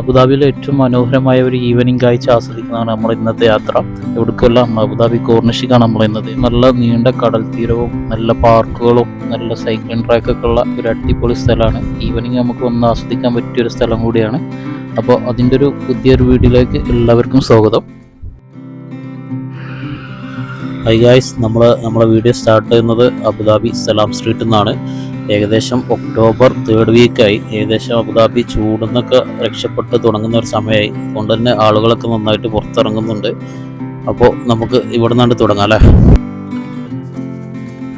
അബുദാബിയിലെ ഏറ്റവും മനോഹരമായ ഒരു ഈവനിങ് കാഴ്ച ആസ്വദിക്കുന്നതാണ് നമ്മുടെ ഇന്നത്തെ യാത്ര. എവിടേക്കെല്ലാം അബുദാബി കോർണിഷിക്കാണ് നമ്മൾ ഇന്നത്. നല്ല നീണ്ട കടൽ തീരവും നല്ല പാർക്കുകളും നല്ല സൈക്ലിംഗ് ട്രാക്കൊക്കെ ഉള്ള ഒരു അടിപൊളി സ്ഥലമാണ്. ഈവനിങ് നമുക്ക് ഒന്ന് ആസ്വദിക്കാൻ പറ്റിയ ഒരു സ്ഥലം കൂടിയാണ്. അപ്പോൾ അതിന്റെ ഒരു പുതിയൊരു വീഡിയോയിലേക്ക് എല്ലാവർക്കും സ്വാഗതം. ഹൈ ഗായ്സ് നമ്മൾ നമ്മളെ വീഡിയോ സ്റ്റാർട്ട് ചെയ്യുന്നത് അബുദാബി സലാം സ്ട്രീറ്റിൽ നിന്നാണ്. ഏകദേശം ഒക്ടോബർ തേർഡ് വീക്കായി ഏകദേശം അബുദാബി ചൂടുന്നൊക്കെ രക്ഷപ്പെട്ട് തുടങ്ങുന്ന ഒരു സമയമായി അതുകൊണ്ട് തന്നെ ആളുകളൊക്കെ നന്നായിട്ട് പുറത്തിറങ്ങുന്നുണ്ട്. അപ്പോൾ നമുക്ക് ഇവിടെ നിന്നാണ് തുടങ്ങാം അല്ലേ?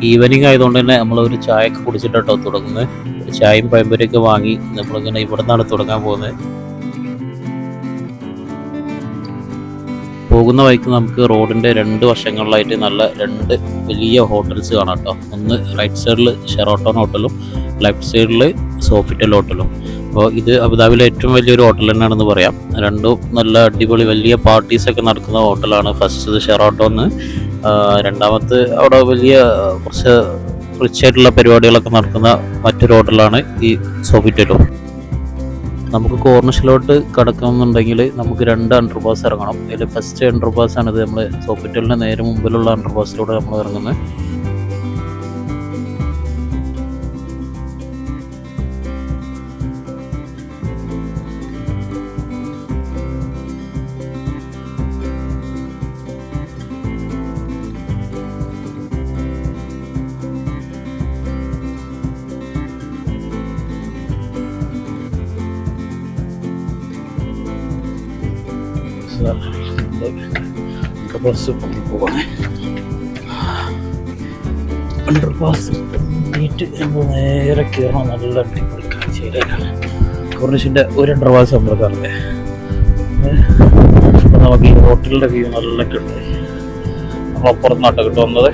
ഈവനിങ് ആയതുകൊണ്ട് തന്നെ നമ്മൾ ഒരു ചായയൊക്കെ കുടിച്ചിട്ടോ തുടങ്ങുന്നത് ചായയും പഴംപൊരിയൊക്കെ വാങ്ങി നമ്മളിങ്ങനെ ഇവിടെ നിന്നാണ് തുടങ്ങാൻ പോകുന്നത് പോകുന്ന വഴിക്ക് നമുക്ക് റോഡിന്റെ രണ്ട് വശങ്ങളിലായിട്ട് നല്ല രണ്ട് വലിയ ഹോട്ടൽസ് കാണാം കേട്ടോ. ഒന്ന് റൈറ്റ് സൈഡിൽ ഷെറോട്ടോൺ ഹോട്ടലും ലെഫ്റ്റ് സൈഡിൽ സോഫിറ്റൽ ഹോട്ടലും. അപ്പോൾ ഇത് അബുദാബിയിലെ ഏറ്റവും വലിയൊരു ഹോട്ടൽ തന്നെയാണെന്ന് പറയാം. രണ്ടും നല്ല അടിപൊളി വലിയ പാർട്ടീസൊക്കെ നടക്കുന്ന ഹോട്ടലാണ്. ഫസ്റ്റ് ഷെറോട്ടോന്ന് രണ്ടാമത്തെ അവിടെ വലിയ കുറച്ച് റിച്ച് ആയിട്ടുള്ള പരിപാടികളൊക്കെ നടക്കുന്ന മറ്റൊരു ഹോട്ടലാണ് ഈ സോഫിറ്റലും. നമുക്ക് കോർണിഷിലോട്ട് കിടക്കണമെന്നുണ്ടെങ്കിൽ നമുക്ക് രണ്ട് അണ്ടർ പാസ് ഇറങ്ങണം. അതിൽ ഫസ്റ്റ് അണ്ടർ പാസ് ആണ് ഇത് നമ്മൾ ഹോസ്പിറ്റലിന് നേരെ മുമ്പിലുള്ള അണ്ടർ പാസിലൂടെ നമ്മൾ ഇറങ്ങുന്നത്. അണ്ടർ പാസ് പൊങ്ങി പോവാണ് അണ്ടർ പാസ് പൊങ്ങിയിട്ട് നമ്മൾ നേരെ കയറണം നല്ല അടിപൊളി കാഴ്ചയിലാണ്. കോർണിഷിന്റെ ഒരു അണ്ടർ പാസ് നമ്മൾ കാണുന്നത് അപ്പം നമുക്ക് ഈ ഹോട്ടലിന്റെ വ്യൂ നല്ല കിട്ടും നമ്മൾ അപ്പുറത്തുനിന്നാട്ടോ കിട്ടും വന്നത്.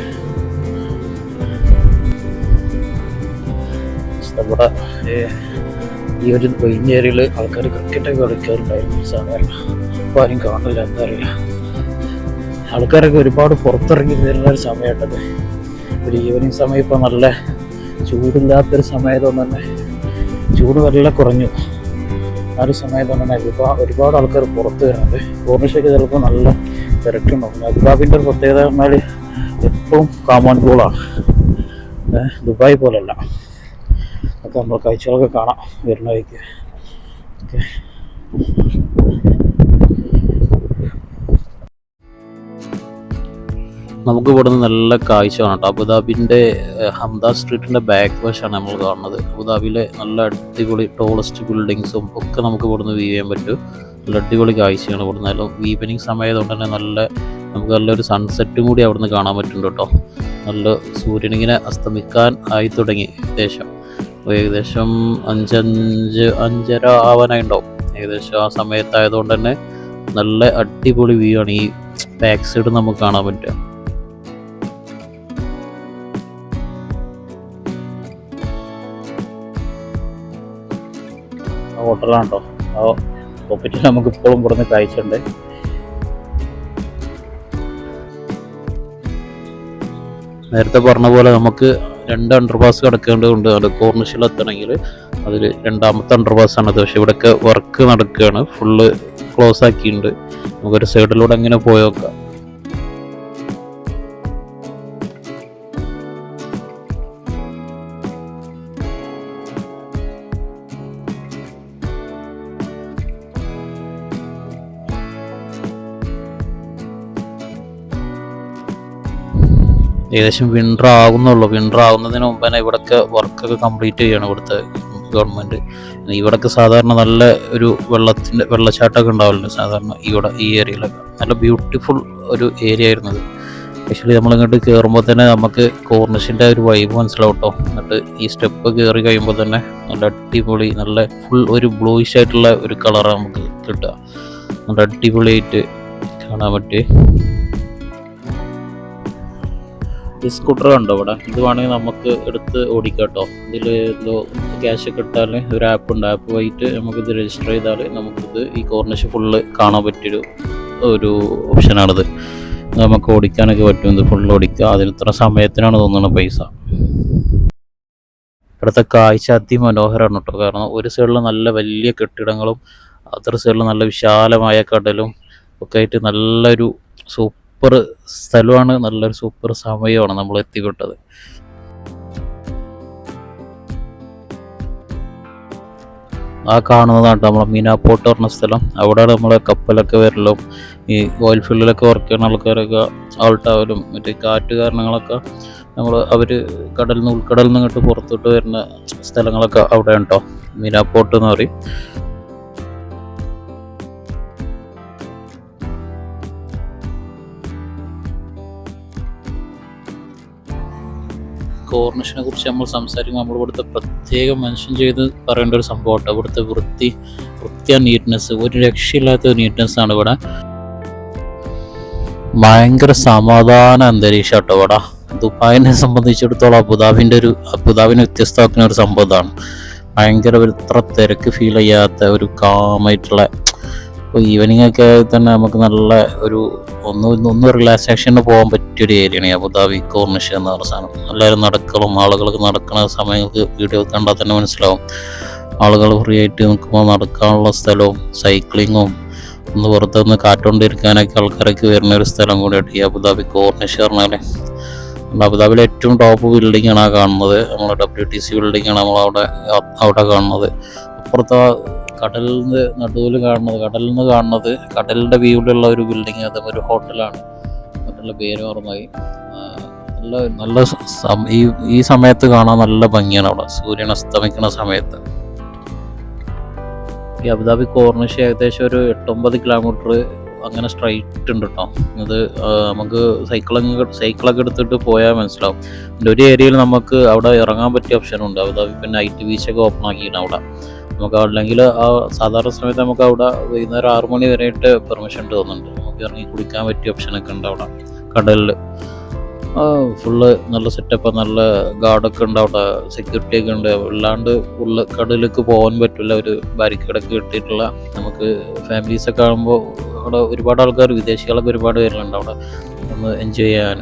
നമ്മുടെ ഈ ഒരു വൈകുന്നേരയിൽ ആൾക്കാർ ക്രിക്കറ്റൊക്കെ കളിക്കാറുണ്ടായിരുന്നു സാധാരണ. അപ്പോൾ ആരും കാണില്ല എന്താ അറിയില്ല. ആൾക്കാരൊക്കെ ഒരുപാട് പുറത്തിറങ്ങി വരുന്ന ഒരു സമയമായിട്ടത്. ഒരു ഈവനിങ് സമയം ഇപ്പോൾ നല്ല ചൂടില്ലാത്തൊരു സമയത്തുകൊണ്ട് തന്നെ ചൂട് നല്ല കുറഞ്ഞു. ആ ഒരു സമയത്തുകൊണ്ട് തന്നെ ഒരുപാട് ഒരുപാട് ആൾക്കാർ പുറത്ത് വരുന്നുണ്ട്. ഓർമ്മശേഖ ചിലപ്പോൾ നല്ല തിരക്കുണ്ടാവും. അബുദാബിന്റെ ഒരു പ്രത്യേകത പറഞ്ഞാൽ എപ്പോഴും കാമോൺ കൂളാണ് ദുബായ് പോലല്ല. ഒക്കെ നമ്മൾ കാഴ്ചകളൊക്കെ കാണാം വരുന്ന വഴിക്ക്. ഓക്കെ. നമുക്ക് ഇവിടുന്ന് നല്ല കാഴ്ച കാണാം അബുദാബിന്റെ ഹംദാ സ്ട്രീറ്റിന്റെ ബാക്ക് വശമാണ് നമ്മൾ കാണുന്നത്. അബുദാബിയിലെ നല്ല അടിപൊളി ടോളസ്റ്റ് ബിൽഡിങ്സും ഒക്കെ നമുക്ക് ഇവിടുന്ന് വ്യൂ ചെയ്യാൻ പറ്റും. നല്ല അടിപൊളി കാഴ്ചയാണ് ഇവിടുന്ന്. നല്ല ഈവനിങ് സമയമായതുകൊണ്ട് തന്നെ നല്ല നമുക്ക് നല്ലൊരു സൺസെറ്റും കൂടി അവിടുന്ന് കാണാൻ പറ്റുന്നുണ്ട് കേട്ടോ. നല്ല സൂര്യനിങ്ങനെ അസ്തമിക്കാൻ ആയി തുടങ്ങി ഏകദേശം. ഏകദേശം അഞ്ചഞ്ച് അഞ്ചര ആവാനായി ഉണ്ടാവും ഏകദേശം ആ സമയത്തായതുകൊണ്ട് തന്നെ നല്ല അടിപൊളി വ്യൂ ആണ് ഈ ബാക്ക് സൈഡ് നമുക്ക് കാണാൻ പറ്റുക. ഹോട്ടലാണ് കേട്ടോ ആ പോക്കറ്റിൽ നമുക്ക് ഇപ്പോഴും ഇവിടുന്ന് കാഴ്ചയുണ്ട്. നേരത്തെ പറഞ്ഞ പോലെ നമുക്ക് രണ്ട് അണ്ടർപാസ് കിടക്കേണ്ടതുണ്ട് അത് കോർണിഷിൽ എത്തണമെങ്കിൽ അതിൽ രണ്ടാമത്തെ അണ്ടർപാസ് ആണ് പക്ഷെ ഇവിടെയൊക്കെ വർക്ക് നടക്കുകയാണ്. ഫുള്ള് ക്ലോസ് ആക്കിയിട്ടുണ്ട്. നമുക്കൊരു സൈഡിലൂടെ അങ്ങനെ പോയോക്കാം? ഏകദേശം വിന്റർ ആകുന്നുള്ളൂ വിന്റർ ആകുന്നതിന് മുമ്പ് തന്നെ ഇവിടെയൊക്കെ വർക്കൊക്കെ കംപ്ലീറ്റ് ചെയ്യണം ഇവിടുത്തെ ഗവൺമെന്റ് ഇവിടൊക്കെ സാധാരണ നല്ല ഒരു വെള്ളത്തിന്റെ വെള്ളച്ചാട്ടമൊക്കെ ഉണ്ടാവലുണ്ട് സാധാരണ ഇവിടെ ഈ ഏരിയയിലൊക്കെ നല്ല ബ്യൂട്ടിഫുൾ ഒരു ഏരിയ ആയിരുന്നത് ആക്ച്വലി നമ്മളിങ്ങോട്ട് കയറുമ്പോൾ തന്നെ നമുക്ക് കോർണിഷിന്റെ ഒരു വൈബ് മനസ്സിലാവും കേട്ടോ എന്നിട്ട് ഈ സ്റ്റെപ്പ് കയറി കഴിയുമ്പോൾ തന്നെ നല്ല അടിപൊളി നല്ല ഫുൾ ഒരു ബ്ലൂയിഷ് ആയിട്ടുള്ള ഒരു കളറാണ് നമുക്ക് കിട്ടുക. നല്ല അടിപൊളിയായിട്ട് കാണാൻ പറ്റി ഈ സ്കൂട്ടർ കണ്ടോ ഇവിടെ? ഇത് വേണമെങ്കിൽ നമുക്ക് എടുത്ത് ഓടിക്കാട്ടോ കേട്ടോ. ഇതിൽ എന്തോ ക്യാഷ് ഒക്കെ ഇട്ടാൽ ഒരു ആപ്പ് ഉണ്ട്. ആപ്പ് വൈകിട്ട് നമുക്കിത് രജിസ്റ്റർ ചെയ്താൽ നമുക്കിത് ഈ കോർണിഷ് ഫുള്ള് കാണാൻ പറ്റിയൊരു ഒരു ഓപ്ഷനാണിത് നമുക്ക് ഓടിക്കാനൊക്കെ പറ്റും. ഇത് ഫുള്ള് ഓടിക്കുക. അതിന് ഇത്ര സമയത്തിനാണ് തോന്നുന്നത് പൈസ. ഇവിടുത്തെ കാഴ്ച അതിമനോഹരമാണ് കേട്ടോ. കാരണം ഒരു സൈഡിൽ നല്ല വലിയ കെട്ടിടങ്ങളും അത്ര സൈഡിൽ നല്ല വിശാലമായ കടലും ഒക്കെ ആയിട്ട് നല്ലൊരു സൂപ്പർ സ്ഥലമാണ് നല്ലൊരു സൂപ്പർ സമയമാണ് നമ്മൾ എത്തിപ്പെട്ടത്. ആ കാണുന്നതാണ് നമ്മളെ മീനാപ്പോട്ട് പറഞ്ഞ സ്ഥലം. അവിടെയാണ് നമ്മളെ കപ്പലൊക്കെ വരലും. ഈ ഓയിൽ ഫീൽഡിലൊക്കെ വർക്ക് ചെയ്യുന്ന ആൾക്കാരൊക്കെ ആൾട്ടാവലും മറ്റേ കാറ്റ് കാരണങ്ങളൊക്കെ നമ്മൾ അവർ കടലിൽ നിന്ന് ഉൾക്കടലിൽ നിന്ന് ഇങ്ങോട്ട് പുറത്തോട്ട് വരുന്ന സ്ഥലങ്ങളൊക്കെ അവിടെ ഉണ്ടോ മീനാപ്പോട്ട് എന്ന് പറയും. കോർണിഷിനെ കുറിച്ച് നമ്മൾ സംസാരിക്കുമ്പോൾ നമ്മൾ ഇവിടുത്തെ പ്രത്യേകം മെൻഷൻ ചെയ്ത് പറയേണ്ട ഒരു സംഭവം ഇവിടുത്തെ വൃത്തി വൃത്തിയ നീറ്റ്നെസ് ഒരു രക്ഷയില്ലാത്ത നീറ്റ്നെസ് ആണ് ഇവിടെ. ഭയങ്കര സമാധാന അന്തരീക്ഷം കേട്ടോ ഇവിടെ. ദുബായിനെ സംബന്ധിച്ചിടത്തോളം അബുദാബിന്റെ ഒരു അബുദാബിനെ വ്യത്യസ്തമാക്കുന്ന ഒരു സംഭവമാണ് ഭയങ്കര ഒരു ഇത്ര തിരക്ക് ഫീൽ ചെയ്യാത്ത ഒരു കാമായിട്ടുള്ള ഇപ്പോൾ ഈവനിങ് ഒക്കെ തന്നെ നമുക്ക് നല്ല ഒരു ഒന്ന് ഒന്ന് റിലാക്സേഷന് പോകാൻ പറ്റിയ ഒരു ഏരിയയാണ് അബുദാബി കോർണിഷ് എന്ന് പറഞ്ഞ സാധനം എല്ലാവരും നടക്കണം ആളുകൾക്ക് നടക്കുന്ന സമയങ്ങൾക്ക് വീഡിയോ കണ്ടാൽ തന്നെ മനസ്സിലാവും. ആളുകൾ ഫ്രീ ആയിട്ട് നിൽക്കുമ്പോൾ നടക്കാനുള്ള സ്ഥലവും സൈക്ലിങ്ങും ഒന്ന് പുറത്തുനിന്ന് കാറ്റുകൊണ്ടിരിക്കാനൊക്കെ ആൾക്കാരൊക്കെ വരുന്ന ഒരു സ്ഥലം കൂടിയാണ് ഈ അബുദാബി കോർണിഷ് പറഞ്ഞാൽ അബുദാബിയിലെ ഏറ്റവും ടോപ്പ് ബിൽഡിംഗ് ആണ് കാണുന്നത്. നമ്മുടെ ഡബ്ല്യു ടി സി ബിൽഡിംഗ് ആണ് നമ്മൾ അവിടെ അവിടെ കാണുന്നത്. അപ്പുറത്ത് കടലിൽ നിന്ന് നടുവിൽ കാണുന്നത് കടലിൽ നിന്ന് കാണുന്നത് കടലിന്റെ വ്യൂവിലുള്ള ഒരു ബിൽഡിങ് അതും ഒരു ഹോട്ടലാണ് ഹോട്ടലിന്റെ പേര് ഓർമ്മയായി. നല്ല നല്ല ഈ ഈ സമയത്ത് കാണാൻ നല്ല ഭംഗിയാണ് അവിടെ. സൂര്യൻ അസ്തമിക്കുന്ന സമയത്ത്. ഈ അബുദാബി കോർണിഷ് ഏകദേശം ഒരു എട്ടൊമ്പത് കിലോമീറ്റർ അങ്ങനെ സ്ട്രൈറ്റ് ഉണ്ട് കേട്ടോ ഇത് നമുക്ക് സൈക്കിളൊക്കെ സൈക്കിളൊക്കെ എടുത്തിട്ട് പോയാൽ മനസ്സിലാവും. ഒരു ഏരിയയിൽ നമുക്ക് അവിടെ ഇറങ്ങാൻ പറ്റിയ ഓപ്ഷനുണ്ട് അബുദാബി പിന്നെ ടി ബീച്ചൊക്കെ ഓപ്പൺ ആക്കിയിട്ടുണ്ട് അവിടെ. നമുക്ക് അല്ലെങ്കിൽ ആ സാധാരണ സമയത്ത് നമുക്ക് അവിടെ വൈകുന്നേരം ആറു മണി വരെയായിട്ട് പെർമിഷൻ തോന്നുന്നുണ്ട്. നമുക്ക് ഇറങ്ങി കുടിക്കാൻ പറ്റിയ ഓപ്ഷനൊക്കെ ഉണ്ട് അവിടെ. കടലിൽ. ഫുള്ള് നല്ല സെറ്റപ്പ് നല്ല ഗാർഡൊക്കെ ഉണ്ട് അവിടെ. സെക്യൂരിറ്റി ഒക്കെ ഉണ്ട്. അല്ലാണ്ട് ഫുള്ള് കടലിലേക്ക് പോകാൻ പറ്റില്ല. ഒരു ബാരിക്കേഡൊക്കെ കിട്ടിയിട്ടുള്ള നമുക്ക് ഫാമിലീസൊക്കെ ആകുമ്പോൾ അവിടെ ഒരുപാട് ആൾക്കാർ വിദേശികളൊക്കെ ഒരുപാട് പേരുണ്ട് അവിടെ. ഒന്ന് എൻജോയ് ചെയ്യാൻ.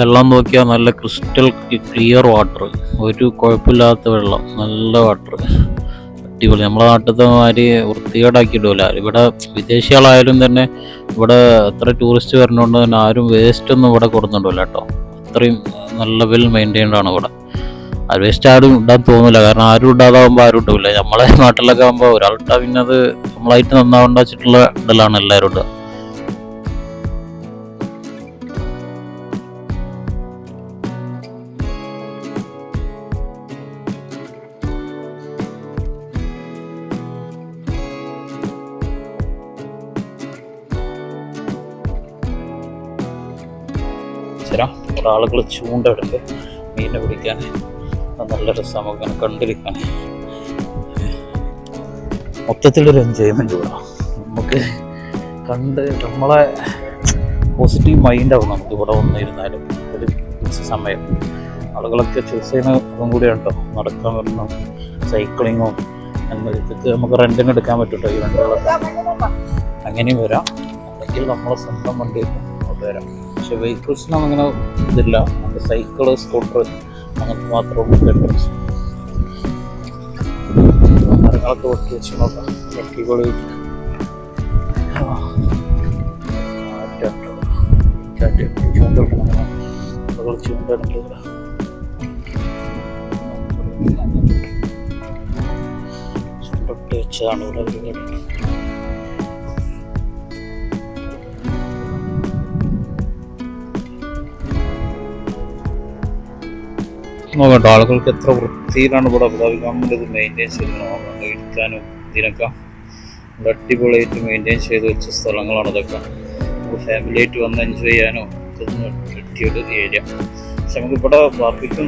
വെള്ളം നോക്കിയാൽ നല്ല ക്രിസ്റ്റൽ ക്ലിയർ വാട്ടർ ഒരു കുഴപ്പമില്ലാത്ത വെള്ളം നല്ല വാട്ടർ അടിപൊളി. നമ്മളെ നാട്ടിലത്തെ മാതിരി വൃത്തികേടാക്കിയിടില്ല ഇവിടെ വിദേശികളായാലും തന്നെ ഇവിടെ എത്ര ടൂറിസ്റ്റ് വരുന്നതുകൊണ്ട് തന്നെ ആരും വേസ്റ്റ് ഒന്നും ഇവിടെ കൊടുക്കുന്നുണ്ടല്ലോ കേട്ടോ. അത്രയും നല്ല വെൽ മെയിന്റൈൻഡ് ആണ് ഇവിടെ. വേസ്റ്റ് ആരും ഇടാൻ തോന്നില്ല കാരണം ആരും ഇടാതാവുമ്പോൾ ആരും ഇട്ടില്ല നമ്മളെ നാട്ടിലൊക്കെ ആകുമ്പോൾ ഒരാളിട്ടാ പിന്നെ അത് നമ്മളായിട്ട് നന്നാവേണ്ട വെച്ചിട്ടുള്ള ഇടലാണ് എല്ലാവരും ഇടുക. ആളുകൾ ചൂണ്ടെടുത്ത് മീനെ പിടിക്കാൻ നല്ല രസം നമുക്ക് ഇങ്ങനെ കണ്ടിരിക്കാൻ. മൊത്തത്തിലൊരു എൻജോയ്മെന്റ് കൂടാ നമുക്ക് കണ്ട് നമ്മളെ പോസിറ്റീവ് മൈൻഡാവും നമുക്ക് ഇവിടെ വന്നിരുന്നാലും. ഒരു സമയം. ആളുകളൊക്കെ ചൂസ് ചെയ്യുന്ന അതും നടക്കാൻ വരുന്ന സൈക്ലിങ്ങും ഇതൊക്കെ നമുക്ക് റെന്റിന് എടുക്കാൻ പറ്റും ഈ വണ്ടികളൊക്കെ? അങ്ങനെയും വരാം. അല്ലെങ്കിൽ നമ്മളെ സ്വന്തം വണ്ടി വരാം. പക്ഷെ വെഹിക്കിൾസിനൊന്നും അങ്ങനെ ഇതില്ല. നമുക്ക് സൈക്കിൾ സ്കൂട്ടർ അങ്ങനത്തെ മാത്രമേ ഡിഫറൻസ് മരങ്ങളൊക്കെ വെട്ടി വെച്ച് നോക്കാം അടിപൊളി ചൂണ്ടിടണം ആളുകൾ ചൂണ്ടിടുന്നുണ്ട് ചൂണ്ടിട്ട് വെച്ചതാണ് ഇവിടെ നോക്കട്ടോ ആളുകൾക്ക് എത്ര വൃത്തിയിലാണ് ഇവിടെ അബുദാബി ഗവൺമെന്റ് ഇത് മെയിന്റെയിൻ ചെയ്തിരുന്നത് ഇരിക്കാനും ഇതിനൊക്കെ ഇവിടെ അടിപൊളിയായിട്ട് മെയിന്റെയിൻ ചെയ്ത് വെച്ച സ്ഥലങ്ങളാണ് ഇതൊക്കെ. നമുക്ക് ഫാമിലി ആയിട്ട് വന്ന് എൻജോയ് ചെയ്യാനോ ഇതൊന്നും കിട്ടിയൊരു ഏരിയ പക്ഷെ നമുക്ക് ഇവിടെ ബാർബിക്യൂ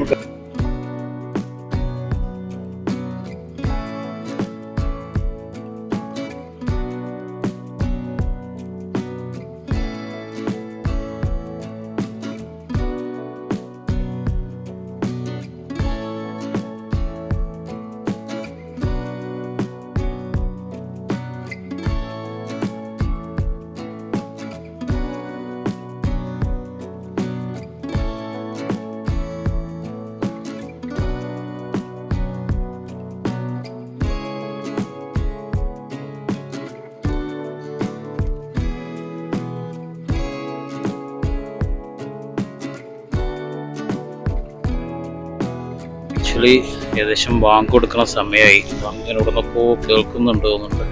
ആക്ച്വലി ഏകദേശം ബാങ്ക് കൊടുക്കുന്ന സമയമായി ബാങ്കിന് ഇവിടെ കേൾക്കുന്നുണ്ട് തോന്നുന്നുണ്ട്.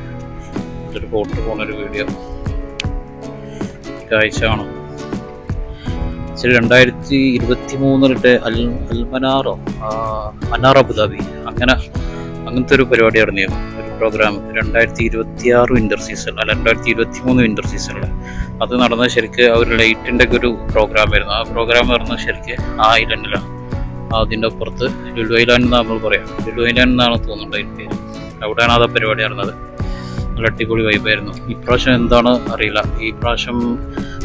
ഇതൊരു ബോട്ട് പോണൊരു വീഡിയോ കാഴ്ച കാണും. ശരി രണ്ടായിരത്തി ഇരുപത്തി മൂന്നിലിട്ട് അൽ അൽമനാറോ അനാർ അബുദാബി. അങ്ങനെ അങ്ങനത്തെ ഒരു പരിപാടി നടന്നിരുന്നു. ഒരു പ്രോഗ്രാം രണ്ടായിരത്തി ഇരുപത്തി ആറ് വിന്റർ സീസൺ അല്ല രണ്ടായിരത്തി ഇരുപത്തി മൂന്ന് വിന്റർ സീസണിൽ അത് നടന്ന ശരിക്ക് ആ ഒരു ലൈറ്റിന്റെ ഒക്കെ ഒരു പ്രോഗ്രാം ആയിരുന്നു. ആ പ്രോഗ്രാം നടന്നത് ശരിക്ക് ആ ഐലൻഡിലാണ് അതിന്റെ അപ്പുറത്ത് ലുലു ഐലാൻഡ് എന്ന് നമ്മൾ പറയാം. ലുലു ഐലാൻഡ് എന്നാണ് തോന്നുന്നുണ്ട് അതിന്റെ പേര്. അവിടെയാണ് അത് പരിപാടി നടന്നത്. നല്ല അടിപൊളി വൈബായിരുന്നു. ഇപ്രാവശ്യം എന്താണ് അറിയില്ല. ഈ പ്രാവശ്യം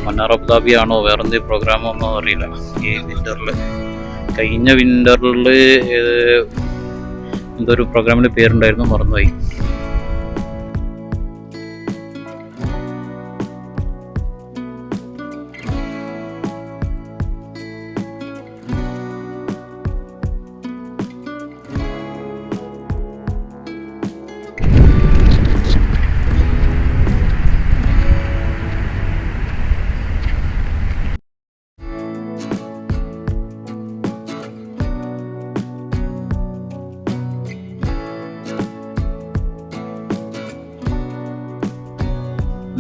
മന്നാർ അബുദാബി ആണോ വേറെ എന്തെങ്കിലും പ്രോഗ്രാമോ അറിയില്ല. ഈ വിന്ററിൽ കഴിഞ്ഞ വിന്ററിൽ എന്തൊരു പ്രോഗ്രാമിന്റെ പേരുണ്ടായിരുന്നു മറന്നുപോയി.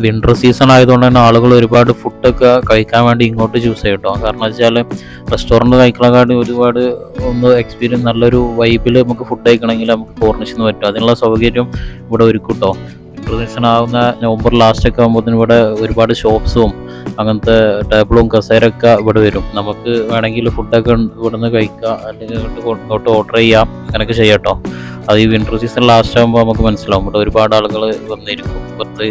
വിന്റർ സീസൺ ആയതുകൊണ്ട് തന്നെ ആളുകൾ ഒരുപാട് ഫുഡൊക്കെ കഴിക്കാൻ വേണ്ടി ഇങ്ങോട്ട് ചൂസ് ചെയ്യും കേട്ടോ കാരണം വെച്ചാൽ റെസ്റ്റോറന്റ് കഴിക്കണക്കാട്ടി ഒരുപാട് ഒന്ന് എക്സ്പീരിയൻസ് നല്ലൊരു വൈബിൽ നമുക്ക് ഫുഡ് കഴിക്കണമെങ്കിൽ നമുക്ക് കോർണിഷിൽ നിന്ന് പറ്റും. അതിനുള്ള സൗകര്യം ഇവിടെ ഒരുക്കും കേട്ടോ സീസൺ നവംബർ ലാസ്റ്റ് ഒക്കെ ആകുമ്പോഴത്തേനും ഇവിടെ ഒരുപാട് ഷോപ്സും അങ്ങനത്തെ ടേബിളും കസേരൊക്കെ ഇവിടെ വരും. നമുക്ക് വേണമെങ്കിൽ ഫുഡൊക്കെ ഇവിടെ നിന്ന് കഴിക്കാം അല്ലെങ്കിൽ ഇങ്ങോട്ട് ഓർഡർ ചെയ്യാം. അങ്ങനെയൊക്കെ ചെയ്യാട്ടോ അത് ഈ വിന്റർ സീസൺ ലാസ്റ്റ് ആകുമ്പോൾ നമുക്ക് മനസ്സിലാവും. ഇവിടെ ഒരുപാട് ആളുകൾ വന്നിരിക്കും. പത്ത്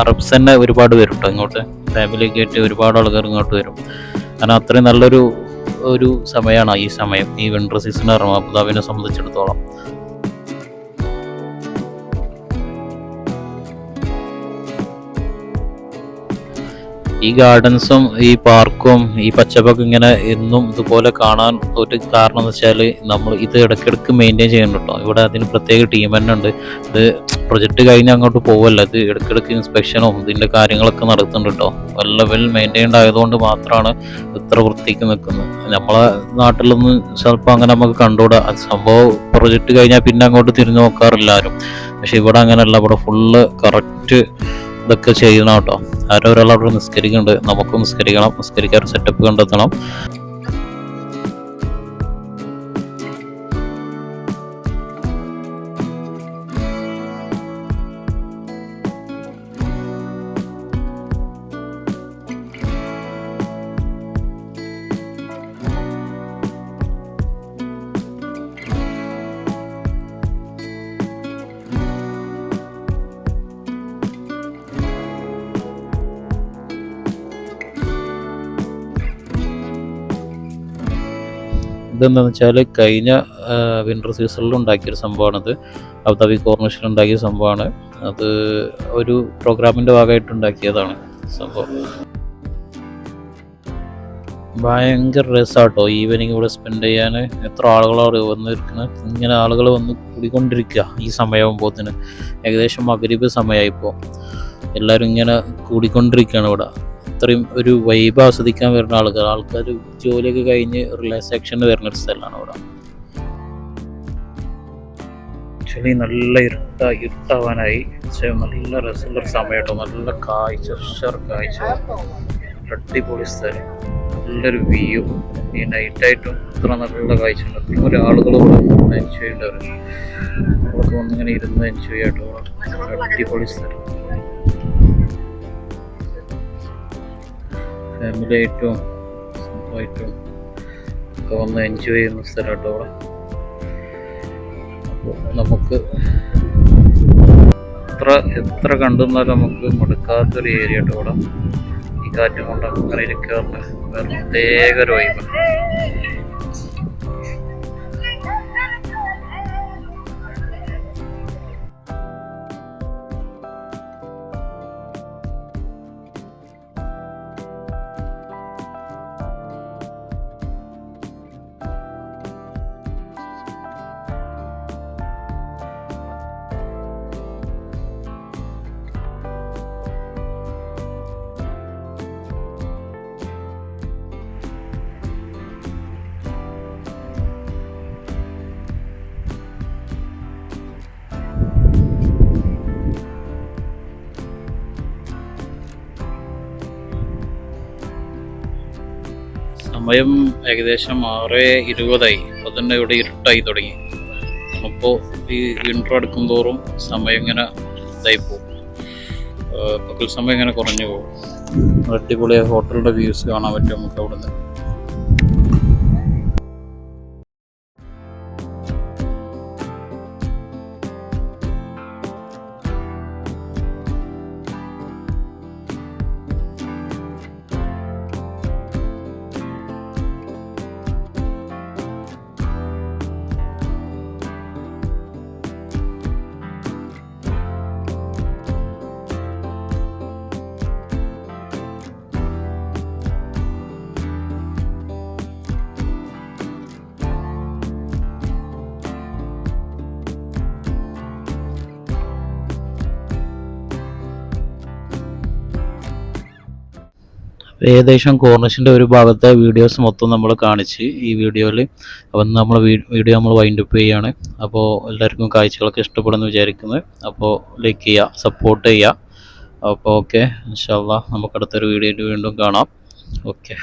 അറബ്സ് തന്നെ ഒരുപാട് വരും കേട്ടോ ഇങ്ങോട്ട്. ഫാമിലിയൊക്കെ ആയിട്ട് ഒരുപാട് ആളുകൾ ഇങ്ങോട്ട് വരും. കാരണം അത്രയും നല്ലൊരു ഒരു സമയമാണ് ഈ സമയം. ഈ വിന്റർ സീസൺ ഇറങ്ങും അബുദാബിനെ സംബന്ധിച്ചിടത്തോളം. ഈ ഗാർഡൻസും ഈ പാർക്കും ഈ പച്ചപ്പൊക്കെ ഇങ്ങനെ എന്നും ഇതുപോലെ കാണാൻ ഒരു കാരണം എന്ന് വെച്ചാൽ നമ്മൾ ഇത് ഇടയ്ക്കിടയ്ക്ക് മെയിന്റെയിൻ ചെയ്യുന്നുണ്ടോ ഇവിടെ അതിന് പ്രത്യേക ടീം തന്നെ ഉണ്ട്. ഇത് പ്രൊജക്റ്റ് കഴിഞ്ഞ് അങ്ങോട്ട് പോവല്ല. ഇത് ഇടയ്ക്കിടയ്ക്ക് ഇൻസ്പെക്ഷനും ഇതിന്റെ കാര്യങ്ങളൊക്കെ നടത്തുന്നുണ്ട് കേട്ടോ. വെൽ മെയിന്റെയിൻഡ് ആയതുകൊണ്ട് മാത്രമാണ് ഇത്ര വൃത്തിക്ക് നിൽക്കുന്നത്. നമ്മളെ നാട്ടിലൊന്നും ചിലപ്പോൾ അങ്ങനെ നമുക്ക് കണ്ടുകൂടാ. അത് സംഭവം പ്രൊജക്റ്റ് കഴിഞ്ഞാൽ പിന്നെ അങ്ങോട്ട് തിരിഞ്ഞു നോക്കാറില്ലാരും പക്ഷെ ഇവിടെ അങ്ങനെയല്ല. ഇവിടെ ഫുള്ള് കറക്റ്റ് ഇതൊക്കെ ചെയ്യണം കേട്ടോ. ആരോ നിസ്കരിക്കുന്നുണ്ട്. നമുക്കും നിസ്കരിക്കണം. നിസ്കരിക്കാൻ സെറ്റപ്പ് കണ്ടെത്തണം. ഇതെന്താണെന്ന് വെച്ചാൽ കഴിഞ്ഞ വിന്റർ സീസണിൽ ഉണ്ടാക്കിയൊരു സംഭവമാണത്. അബുദാബി കോർണേഷൻ ഉണ്ടാക്കിയ സംഭവമാണ്. അത് ഒരു പ്രോഗ്രാമിന്റെ ഭാഗമായിട്ട് ഉണ്ടാക്കിയതാണ് സംഭവം. ഭയങ്കര രസമാട്ടോ ഈവനിങ് ഇവിടെ സ്പെൻഡ് ചെയ്യാൻ എത്ര ആളുകളാണ് വന്നിരിക്കുന്നത് ഇങ്ങനെ ആളുകൾ വന്ന് കൂടിക്കൊണ്ടിരിക്കുക ഈ സമയമാകുമ്പോഴത്തിന് ഏകദേശം മകരീബ് സമയമായിപ്പോൾ എല്ലാവരും ഇങ്ങനെ കൂടിക്കൊണ്ടിരിക്കുകയാണ് ഇവിടെ. അത്രയും ഒരു വൈബ് ആസ്വദിക്കാൻ വരുന്ന ആൾക്കാർ ആൾക്കാർ ജോലിയൊക്കെ കഴിഞ്ഞ് റിലാക്സേഷന് വരുന്ന ഒരു സ്ഥലമാണ് അവിടെ ആക്ച്വലി നല്ല ഇരുട്ട ഇരുട്ടാവാനായി. പക്ഷേ നല്ല രസമുള്ളൊരു സമയം കേട്ടോ. നല്ല കാഴ്ച ഉഷാർ കാഴ്ച. അടിപൊളി സ്ഥലം. നല്ലൊരു വ്യൂ ഈ നൈറ്റായിട്ടും ഇത്ര നല്ല കാഴ്ച ഉണ്ട് അത്രയും ഒരു ഇവിടെ എൻജോയ് ചെയ്യേണ്ടവർ അവർക്ക് വന്നിങ്ങനെ ഇരുന്ന് എൻജോയ് ആയിട്ടോ അടിപൊളി സ്ഥലം. ഫാമിലി ആയിട്ടും സ്വന്തമായിട്ടും ഒക്കെ വന്ന് എൻജോയ് ചെയ്യുന്ന സ്ഥലം കേട്ടോ അവിടെ. അപ്പോൾ നമുക്ക് എത്ര എത്ര കണ്ടെന്നാലും നമുക്ക് മടുക്കാത്തൊരു ഏരിയ കേട്ടോ അവിടെ. ഈ കാറ്റും കൊണ്ട് അങ്ങനെ ഇരിക്കാറുണ്ട്. വേറെ പ്രത്യേക ഒരു സമയം ഏകദേശം ആറ് ഇരുപതായി. അപ്പോൾ തന്നെ ഇവിടെ ഇരുട്ടായി തുടങ്ങി. അപ്പോൾ ഈ വിന്റർ എടുക്കും തോറും സമയം ഇങ്ങനെ ഇതായി പോകും. പകൽ സമയം ഇങ്ങനെ കുറഞ്ഞു പോകും. അടിപൊളിയായ ഹോട്ടലിന്റെ വ്യൂസ് കാണാൻ പറ്റും നമുക്ക് അവിടുന്ന്. ഏകദേശം കോർണിഷിന്റെ ഒരു ഭാഗത്തെ വീഡിയോസ് മൊത്തം നമ്മൾ കാണിച്ച് ഈ വീഡിയോയിൽ അപ്പം നമ്മൾ വീഡിയോ നമ്മൾ വൈൻഡപ്പ് ചെയ്യുകയാണ് അപ്പോൾ എല്ലാവർക്കും കാഴ്ചകളൊക്കെ ഇഷ്ടപ്പെടുമെന്ന് വിചാരിക്കുന്നത് അപ്പോൾ ലൈക്ക് ചെയ്യുക സപ്പോർട്ട് ചെയ്യുക അപ്പോൾ ഓക്കെ ഇൻഷാല്ല നമുക്ക് അടുത്തൊരു വീഡിയോയിൽ വീണ്ടും കാണാം. ഓക്കെ